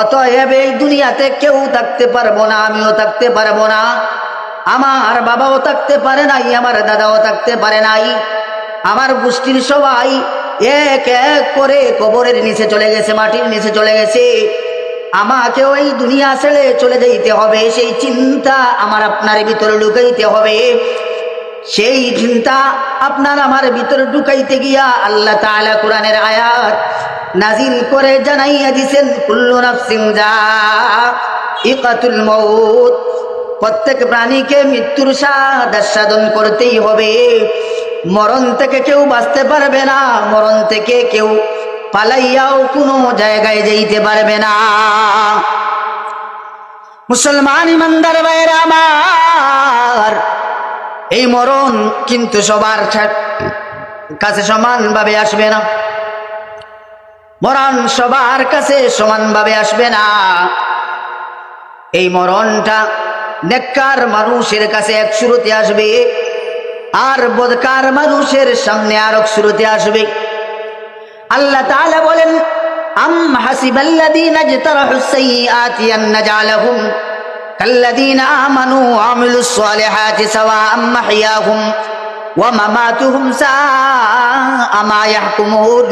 অতএব এই দুনিয়াতে কেউ থাকতে পারব না, আমিও থাকতে পারব না। আমার বাবাও থাকতে পারে নাই, আমার দাদাও থাকতে পারে নাই। আমার গোষ্ঠীর সবাই এক এক করে কবরের নিচে চলে গেছে, মাটির নিচে চলে গেছে। আমাকে ওই দুনিয়া ছেড়ে চলে যাইতে হবে, সেই চিন্তা আমার আপনার ভিতরে ঢুকাইতে হবে। সেই চিন্তা আপনার আমার ভিতরে ঢুকাইতে গিয়া আল্লাহ তাআলা কোরআনের আয়াত নাজিল করে জানাইয়া দিছেন, কুল্লু নাফসিন ইকাতুল মউত। প্রত্যেক প্রাণীকে মৃত্যুর আস্বাদন করতেই হবে। মরণ থেকে কেউ বাঁচতে পারবে না, মরণ থেকে কেউ পালাইয়াও কোনো জায়গায় যাইতে পারবে না। মুসলমান ইমানদার ভাইরা আমার, এই মরণ কিন্তু সবার কাছে সমানভাবে আসবে না। মরণ সবার কাছে সমানভাবে আসবে না। এই মরণটা নেককার মানুষের কাছে এক শুরুতে আসবে, আর বদকার মানুষের সামনে আর এক শুরুতে আসবে। আল্লাহ তাআলা বলেন, আম হাসিবাল্লাযীনা ইজতারাহুস সাইয়্যাতি আন নাজআলাহুম কাল্লাযীনা আমানু ওয়া আমিলুস সালিহাতি সাওয়াআম মাহইয়াহুম, ওয়া মামাতুহুম সাআ মা ইয়াহকুমুন।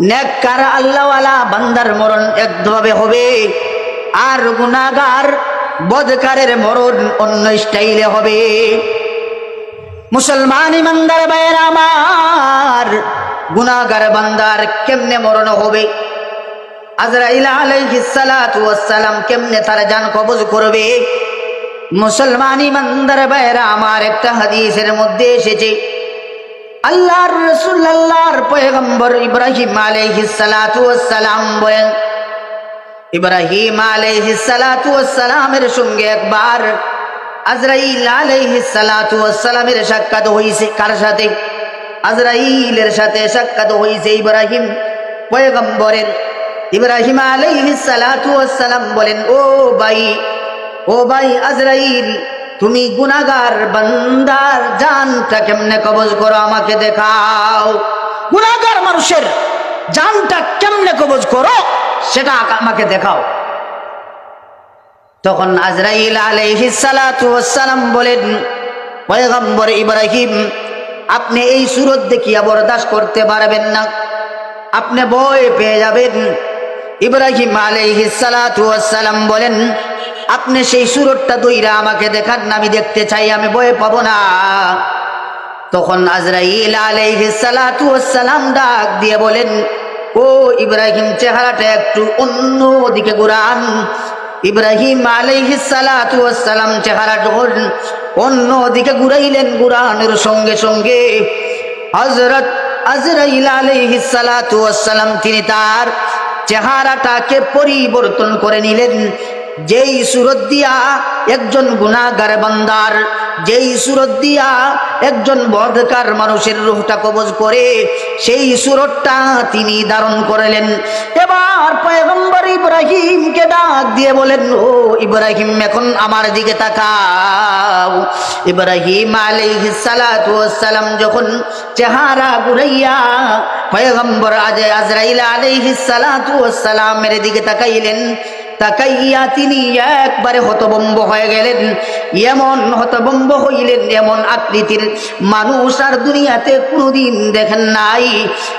নেককার আল্লাহওয়ালা বান্দার মরণ একভাবে হবে। আর মরণ অন্য স্টাইলে হবে। বান্দার কেমনে মরণ হবে? আজরাইল কেমনে তার জান কবজ করবে? মুসলমান ইমানদার ভাইয়েরা আমার একটা হাদিসের মধ্যে এসেছে। আল্লাহর রসুল, আল্লাহর পয়গম্বর ইব্রাহিম আলাইহিস সালাতু সালাম বলেন, ইব্রাহিম আলাইহিস সালাতু ওয়াস সালামের সঙ্গে একবার আজরাইল আলাইহিস সালামের সাক্ষাৎ হইছে কার সাথে? আজরাইলের সাথে সাক্ষাৎ হইছে ইব্রাহিম পয়গম্বরের। ইব্রাহিম আলাইহিস সালাতু ওয়াস সালাম বলেন, ও ভাই ও ভাই আজরাইল তুমি গুনাগার বান্দার জানটা কেমনে কবজ করো আমাকে দেখাও। গুনাগার মানুষের জানটা কেমনে কবজ করো সেটা আমাকে দেখাও। তখন আজরাইল আলাইহিস সালাতু ওয়াস সালাম বলেন, পয়গম্বর ইব্রাহিম, আপনি এই সুরত দেখিয়া বরদাস্ত করতে পারবেন না। আপনি ভয় পেয়ে যাবেন। ইব্রাহিম আলাইহিস সালাতু ওয়াস সালাম বলেন আপনি সেই সুরতটা দইরা আমাকে দেখান না আমি দেখতে চাই, আমি ভয় পাবো না। তখন আজরাইল সালাম ডাক দিয়ে বলেন, ও ইব্রাহিম, চেহারাটা একটু অন্য দিকে ঘুরান। ইব্রাহিম সালাম চেহারা যখন অন্য দিকে ঘুরাইলেন, ঘুরানোর সঙ্গে সঙ্গে হযরত আজরাইল আলাইহিস সালাতু ওয়াস সালাম তিনি তার চেহারাটাকে পরিবর্তন করে নিলেন। যেই সুরত দিয়া একজন গুনাগার বান্দার, যেই সুরত দিয়া একজন বদকার মানুষের রুহটা কবজ করে, সেই সুরতটা তিনি ধারণ করলেন। এবার পয়গম্বর ইব্রাহিমকে ডাক দিয়ে বলেন, ও ইব্রাহিম, এখন আমার দিকে তাকাও। ইব্রাহিম সালাম যখন চেহারা ঘুরাইয়া পয়গম্বর আজ, আজরাইল সালামের দিকে তাকাইলেন তাকাইয়া তিনি একবারে হতবম্ব হয়ে গেলেন। এমন হতবম্ব হইলেন, এমন আকৃতির মানুষ আর দুনিয়াতে কোনোদিন দেখেন নাই।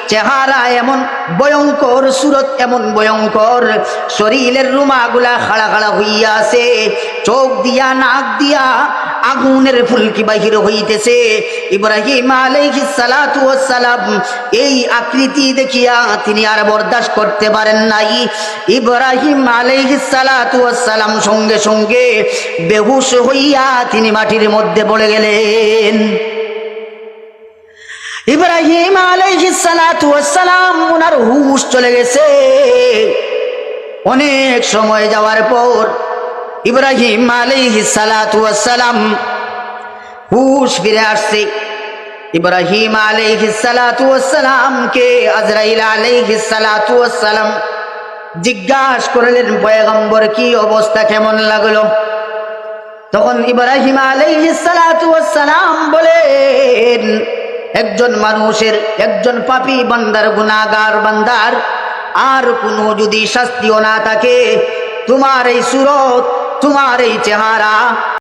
চেহারা এমন ভয়ঙ্কর, সুরত এমন ভয়ঙ্কর। শরীরের রুমাগুলা খাড়া খাড়া হইয়া আছে, চোখ দিয়া, নাক দিয়া আগুনের ফুলকি বাহির হইতেছে। ইব্রাহিম আলাইহিস সালাতু সালাম এই আকৃতি দেখিয়া তিনি আর বরদাস্ত করতে পারেন নাই। ইব্রাহিম আলাইহিস সালাতু সালাম সঙ্গে সঙ্গে বেহুশ হইয়া তিনি মাটির মধ্যে পড়ে গেলেন। ইব্রাহিম আলাইহিস সালাতু ওয়াস সালাম ওনার হুশ চলে গেছে। অনেক সময় যাওয়ার পর ইব্রাহিম ওয়াস সালাম হুশ ফিরে আসছে। ইব্রাহিম ওয়াস সালামকে আজরাইল সালাতু সালাম জিজ্ঞাসা করলেন, পয়গম্বর, কি অবস্থা? কেমন লাগল? তখন ইব্রাহিম আলাইহিস সালাতু ওয়াস সালাম বলেন, একজন মানুষের, একজন পাপী বান্দার, গুনাহগার বান্দার আর কোনো যদি শাস্তিও না থাকে, তোমার এই সুরত তোমার এই চেহারা।